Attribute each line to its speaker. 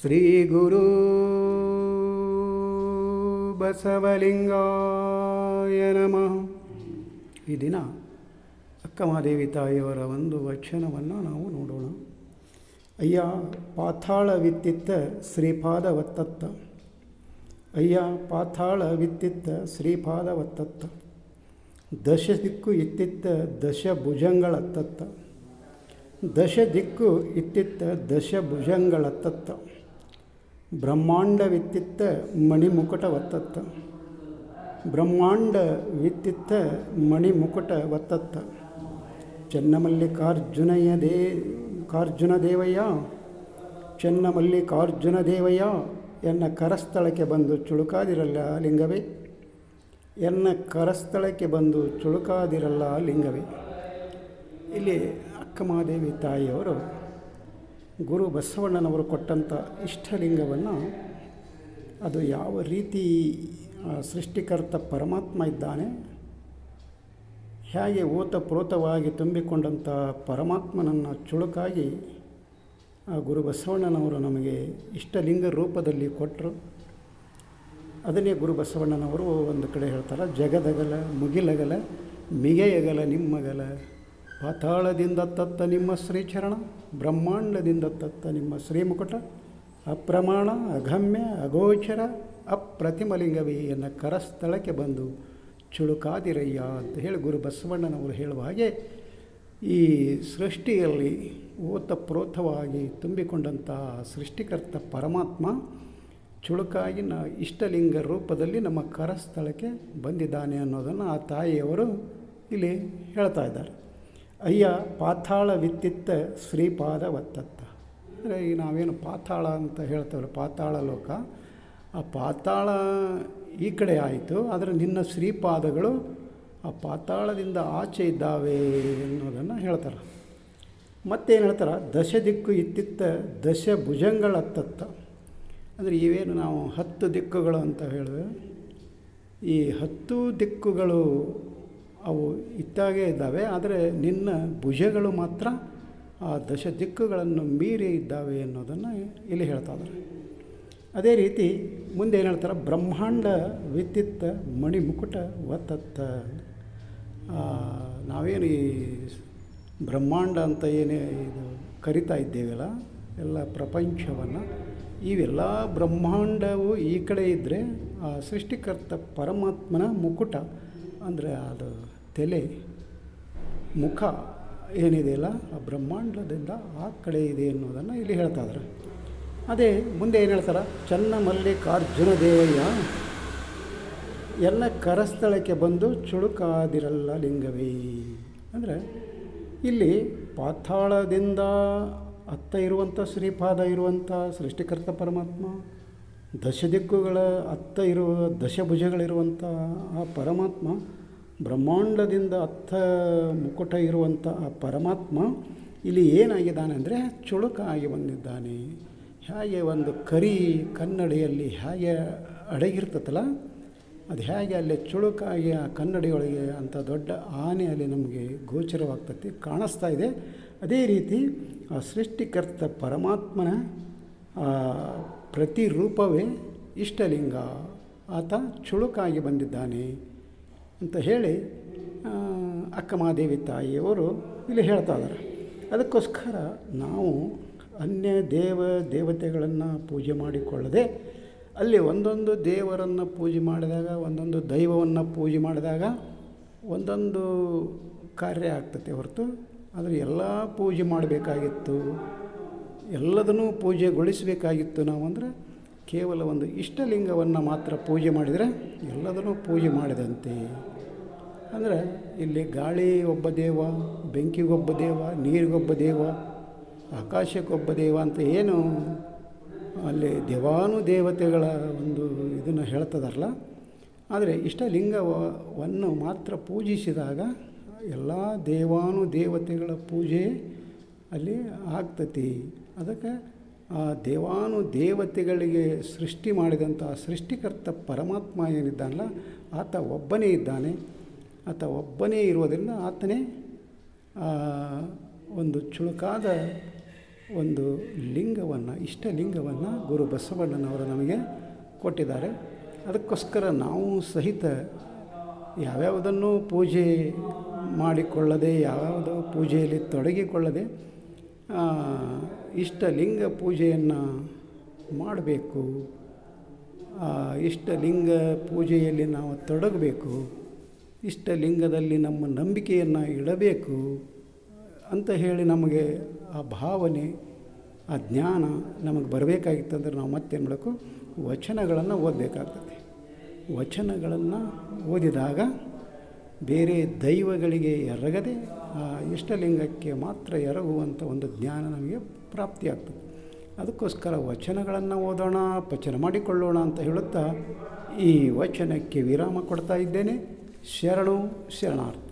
Speaker 1: ಶ್ರೀ ಗುರು ಬಸವಲಿಂಗಾಯ ನಮಃ ಈ ದಿನ ಅಕ್ಕಮಹಾದೇವಿ ತಾಯಿಯವರ ಒಂದು ವಚನವನ್ನು ನಾವು ನೋಡೋಣ. ಅಯ್ಯ, ಪಾತಾಳ ವಿತ್ತಿತ್ತ ಶ್ರೀಪಾದ ಒತ್ತತ್ತ ಅಯ್ಯ, ಪಾತಾಳ ವಿತ್ತಿತ್ತ ಶ್ರೀಪಾದ ಒತ್ತತ್ತ ದಶ ದಿಕ್ಕು ಇತ್ತಿತ್ತ ದಶ ಭುಜಂಗಳತ್ತತ್ತ ದಶ ದಿಕ್ಕು ಇತ್ತಿತ್ತ ದಶ ವಿತ್ತಿತ್ತ ಬ್ರಹ್ಮಾಂಡವಿತ್ತಿತ್ತ ಮಣಿಮುಕುಟ ಒತ್ತತ್ತ ಬ್ರಹ್ಮಾಂಡ ವಿತ್ತಿತ್ತ ಮಣಿಮುಕುಟ ಒತ್ತತ್ತ ಚೆನ್ನಮಲ್ಲಿಕಾರ್ಜುನಯ್ಯ ದೇ ಕಾರ್ಜುನ ದೇವಯ್ಯ ಚೆನ್ನಮಲ್ಲಿಕಾರ್ಜುನ ದೇವಯ್ಯ ಎನ್ನ ಕರಸ್ಥಳಕ್ಕೆ ಬಂದು ಚುಳುಕಾದಿರಲ್ಲ ಲಿಂಗವೇ? ಎನ್ನ ಕರಸ್ಥಳಕ್ಕೆ ಬಂದು ಚುಳುಕಾದಿರಲ್ಲ ಲಿಂಗವೇ? ಇಲ್ಲಿ ಅಕ್ಕಮಹಾದೇವಿ ತಾಯಿಯವರು ಗುರು ಬಸವಣ್ಣನವರು ಕೊಟ್ಟಂಥ ಇಷ್ಟಲಿಂಗವನ್ನು ಅದು ಯಾವ ರೀತಿ ಸೃಷ್ಟಿಕರ್ತ ಪರಮಾತ್ಮ ಇದ್ದಾನೆ, ಹೇಗೆ ಓತಪ್ರೋತವಾಗಿ ತುಂಬಿಕೊಂಡಂಥ ಪರಮಾತ್ಮನನ್ನು ಚುಳುಕಾಗಿ ಆ ಗುರು ಬಸವಣ್ಣನವರು ನಮಗೆ ಇಷ್ಟಲಿಂಗ ರೂಪದಲ್ಲಿ ಕೊಟ್ಟರು ಅದನ್ನೇ ಗುರು ಬಸವಣ್ಣನವರು ಒಂದು ಕಡೆ ಹೇಳ್ತಾರೆ, ಜಗದಗಲ, ಮುಗಿಲಗಲ, ಮಿಗೆಯಗಲ, ನಿಮ್ಮಗಲ, ಪಾತಾಳದಿಂದ ತತ್ತ ನಿಮ್ಮ ಶ್ರೀಚರಣ, ಬ್ರಹ್ಮಾಂಡದಿಂದ ತತ್ತ ನಿಮ್ಮ ಶ್ರೀಮುಕುಟ, ಅಪ್ರಮಾಣ, ಅಗಮ್ಯ, ಅಗೋಚರ, ಅಪ್ರತಿಮಲಿಂಗವೇ ಎನ್ನ ಕರಸ್ಥಳಕ್ಕೆ ಬಂದು ಚುಳುಕಾದಿರಯ್ಯ ಅಂತ ಹೇಳಿ ಗುರು ಬಸವಣ್ಣನವರು ಹೇಳುವ ಹಾಗೆ ಈ ಸೃಷ್ಟಿಯಲ್ಲಿ ಓತಪ್ರೋತವಾಗಿ ತುಂಬಿಕೊಂಡಂತಹ ಸೃಷ್ಟಿಕರ್ತ ಪರಮಾತ್ಮ ಚುಳುಕಾಗಿ ನ ಇಷ್ಟಲಿಂಗ ರೂಪದಲ್ಲಿ ನಮ್ಮ ಕರಸ್ಥಳಕ್ಕೆ ಬಂದಿದ್ದಾನೆ ಅನ್ನೋದನ್ನು ಆ ತಾಯಿಯವರು ಇಲ್ಲಿ ಹೇಳ್ತಾ ಇದ್ದಾರೆ. ಅಯ್ಯ, ಪಾತಾಳ ವಿತ್ತಿತ್ತ ಶ್ರೀಪಾದ ಒತ್ತತ್ತ ಅಂದರೆ ಈಗ ನಾವೇನು ಪಾತಾಳ ಅಂತ ಹೇಳ್ತೇವೆ ಪಾತಾಳ ಲೋಕ. ಆ ಪಾತಾಳ ಈ ಕಡೆ ಆಯಿತು, ಆದರೆ ನಿನ್ನ ಶ್ರೀಪಾದಗಳು ಆ ಪಾತಾಳದಿಂದ ಆಚೆ ಇದ್ದಾವೆ ಅನ್ನೋದನ್ನು ಹೇಳ್ತಾರೆ. ಮತ್ತೇನು ಹೇಳ್ತಾರೆ? ದಶ ದಿಕ್ಕು ಇತ್ತಿತ್ತ ದಶ ಭುಜಗಳತ್ತತ್ತ ಅಂದರೆ ಇವೇನು ನಾವು ಹತ್ತು ದಿಕ್ಕುಗಳು ಅಂತ ಹೇಳಿದ್ರೆ, ಈ ಹತ್ತು ದಿಕ್ಕುಗಳು ಅವು ಇತ್ತಾಗೇ ಇದ್ದಾವೆ, ಆದರೆ ನಿನ್ನ ಭುಜಗಳು ಮಾತ್ರ ಆ ದಶ ದಿಕ್ಕುಗಳನ್ನು ಮೀರಿ ಇದ್ದಾವೆ ಅನ್ನೋದನ್ನು ಇಲ್ಲಿ ಹೇಳ್ತಾ ಇದ್ದಾರೆ. ಅದೇ ರೀತಿ ಮುಂದೆ ಏನು ಹೇಳ್ತಾರೆ, ಬ್ರಹ್ಮಾಂಡ ವಿತ್ತಿತ್ತ ಮಣಿಮುಕುಟ ಒತ್ತತ್ತ ನಾವೇನು ಈ ಬ್ರಹ್ಮಾಂಡ ಅಂತ ಏನೇ ಇದು ಕರಿತಾ ಇದ್ದೇವಲ್ಲ, ಎಲ್ಲ ಪ್ರಪಂಚವನ್ನು ಇವೆಲ್ಲ ಬ್ರಹ್ಮಾಂಡವು ಈ ಕಡೆ ಇದ್ದರೆ ಆ ಸೃಷ್ಟಿಕರ್ತ ಪರಮಾತ್ಮನ ಮುಕುಟ, ಅಂದರೆ ಅದು ತಲೆ, ಮುಖ ಏನಿದೆಯಲ್ಲ ಆ ಬ್ರಹ್ಮಾಂಡದಿಂದ ಆ ಕಡೆ ಇದೆ ಅನ್ನೋದನ್ನು ಇಲ್ಲಿ ಹೇಳ್ತಾ ಇದ್ದಾರೆ. ಅದೇ ಮುಂದೆ ಏನು ಹೇಳ್ತಾರೆ? ಚನ್ನ ಮಲ್ಲಿಕಾರ್ಜುನ ದೇವಯ್ಯ ಎಲ್ಲ ಕರಸ್ಥಳಕ್ಕೆ ಬಂದು ಚುಳುಕಾದಿರಲ್ಲ ಲಿಂಗವೇ. ಅಂದರೆ ಇಲ್ಲಿ ಪಾತಾಳದಿಂದ ಅತ್ತ ಇರುವಂಥ ಶ್ರೀಪಾದ ಇರುವಂಥ ಸೃಷ್ಟಿಕರ್ತ ಪರಮಾತ್ಮ, ದಶದಿಕ್ಕುಗಳ ಅತ್ತ ಇರುವ ದಶಭುಜಗಳಿರುವಂಥ ಆ ಪರಮಾತ್ಮ, ಬ್ರಹ್ಮಾಂಡದಿಂದ ಅತ್ತ ಮುಕುಟ ಇರುವಂಥ ಆ ಪರಮಾತ್ಮ ಇಲ್ಲಿ ಏನಾಗಿದ್ದಾನೆ ಅಂದರೆ ಚುಳುಕಾಗಿ ಬಂದಿದ್ದಾನೆ. ಹೇಗೆ ಒಂದು ಕರಿ ಕನ್ನಡಿಯಲ್ಲಿ ಹೇಗೆ ಅಡಗಿರ್ತತಲ್ಲ ಅದು ಹೇಗೆ ಅಲ್ಲಿ ಚುಳುಕಾಗಿ ಆ ಕನ್ನಡಿಯೊಳಗೆ ಅಂಥ ದೊಡ್ಡ ಆನೆ ಅಲ್ಲಿ ನಮಗೆ ಗೋಚರವಾಗ್ತತಿ ಕಾಣಿಸ್ತಾ ಇದೆ. ಅದೇ ರೀತಿ ಆ ಸೃಷ್ಟಿಕರ್ತ ಪರಮಾತ್ಮನ ಪ್ರತಿರೂಪವೇ ಇಷ್ಟಲಿಂಗ. ಆತ ಚುಳುಕಾಗಿ ಬಂದಿದ್ದಾನೆ ಅಂತ ಹೇಳಿ ಅಕ್ಕಮಹಾದೇವಿ ತಾಯಿಯವರು ಇಲ್ಲಿ ಹೇಳ್ತಾ ಇದ್ದಾರೆ. ಅದಕ್ಕೋಸ್ಕರ ನಾವು ಅನ್ಯ ದೇವ ದೇವತೆಗಳನ್ನು ಪೂಜೆ ಮಾಡಿಕೊಳ್ಳದೆ ಅಲ್ಲಿ ಒಂದೊಂದು ದೇವರನ್ನು ಪೂಜೆ ಮಾಡಿದಾಗ, ಒಂದೊಂದು ದೈವವನ್ನು ಪೂಜೆ ಮಾಡಿದಾಗ ಒಂದೊಂದು ಕಾರ್ಯ ಆಗ್ತದೆ ಹೊರತು. ಆದರೆ ಎಲ್ಲ ಪೂಜೆ ಮಾಡಬೇಕಾಗಿತ್ತು. ಎಲ್ಲದನ್ನೂ ಪೂಜೆಗೊಳಿಸಬೇಕಾಗಿತ್ತು ನಾವು ಅಂದರೆ ಕೇವಲ ಒಂದು ಇಷ್ಟಲಿಂಗವನ್ನು ಮಾತ್ರ ಪೂಜೆ ಮಾಡಿದರೆ ಎಲ್ಲದನ್ನೂ ಪೂಜೆ ಮಾಡಿದಂತೆ. ಅಂದರೆ ಇಲ್ಲಿ ಗಾಳಿ ಒಬ್ಬ ದೇವ, ಬೆಂಕಿಗೊಬ್ಬ ದೇವ, ನೀರಿಗೊಬ್ಬ ದೇವ, ಆಕಾಶಕ್ಕೊಬ್ಬ ದೇವ ಅಂತ ಏನು ಅಲ್ಲಿ ದೇವಾನು ದೇವತೆಗಳ ಒಂದು ಇದನ್ನು ಹೇಳ್ತದಾರಲ್ಲ ಆದರೆ ಇಷ್ಟಲಿಂಗವನ್ನು ಮಾತ್ರ ಪೂಜಿಸಿದಾಗ ಎಲ್ಲ ದೇವಾನು ದೇವತೆಗಳ ಪೂಜೆ ಅಲ್ಲಿ ಆಗ್ತತಿ. ಅದಕ್ಕೆ ಆ ದೇವಾನು ದೇವತೆಗಳಿಗೆ ಸೃಷ್ಟಿ ಮಾಡಿದಂಥ ಸೃಷ್ಟಿಕರ್ತ ಪರಮಾತ್ಮ ಏನಿದ್ದಾನಲ್ಲ, ಆತ ಒಬ್ಬನೇ ಇದ್ದಾನೆ. ಆತ ಒಬ್ಬನೇ ಇರೋದರಿಂದ ಆತನೇ ಒಂದು ಚುಳುಕಾದ ಒಂದು ಲಿಂಗವನ್ನು ಇಷ್ಟ ಲಿಂಗವನ್ನು ಗುರು ಬಸವಣ್ಣನವರು ನಮಗೆ ಕೊಟ್ಟಿದ್ದಾರೆ. ಅದಕ್ಕೋಸ್ಕರ ನಾವು ಸಹಿತ ಯಾವ್ಯಾವುದನ್ನು ಪೂಜೆ ಮಾಡಿಕೊಳ್ಳದೆ ಯಾವ್ಯಾವುದೋ ಪೂಜೆಯಲ್ಲಿ ತೊಡಗಿಕೊಳ್ಳದೆ ಆ, ಇಷ್ಟ ಲಿಂಗ ಪೂಜೆಯನ್ನು ಮಾಡಬೇಕು. ಇಷ್ಟ ಲಿಂಗ ಪೂಜೆಯಲ್ಲಿ ನಾವು ತೊಡಗಬೇಕು. ಇಷ್ಟ ಲಿಂಗದಲ್ಲಿ ನಮ್ಮ ನಂಬಿಕೆಯನ್ನು ಇಡಬೇಕು. ಅಂತ ಹೇಳಿ ನಮಗೆ ಆ ಭಾವನೆ, ಆ ಜ್ಞಾನ ನಮಗೆ ಬರಬೇಕಾಗಿತ್ತಂದ್ರೆ ನಾವು ಮತ್ತೇನು ಮಾಡಬೇಕು? ವಚನಗಳನ್ನು ಓದಬೇಕಾಗ್ತದೆ. ವಚನಗಳನ್ನು ಓದಿದಾಗ ಬೇರೆ ದೈವಗಳಿಗೆ ಎರಗದೆ ಆ ಇಷ್ಟಲಿಂಗಕ್ಕೆ ಮಾತ್ರ ಎರಗುವಂಥ ಒಂದು ಜ್ಞಾನ ನಮಗೆ ಪ್ರಾಪ್ತಿಯಾಗ್ತದೆ. ಅದಕ್ಕೋಸ್ಕರ ವಚನಗಳನ್ನು ಓದೋಣ ಪಚನ ಮಾಡಿಕೊಳ್ಳೋಣ ಅಂತ ಹೇಳುತ್ತಾ ಈ ವಚನಕ್ಕೆ ವಿರಾಮ ಕೊಡ್ತಾ ಇದ್ದೇನೆ. ಶರಣು ಶರಣಾರ್ಥಿ.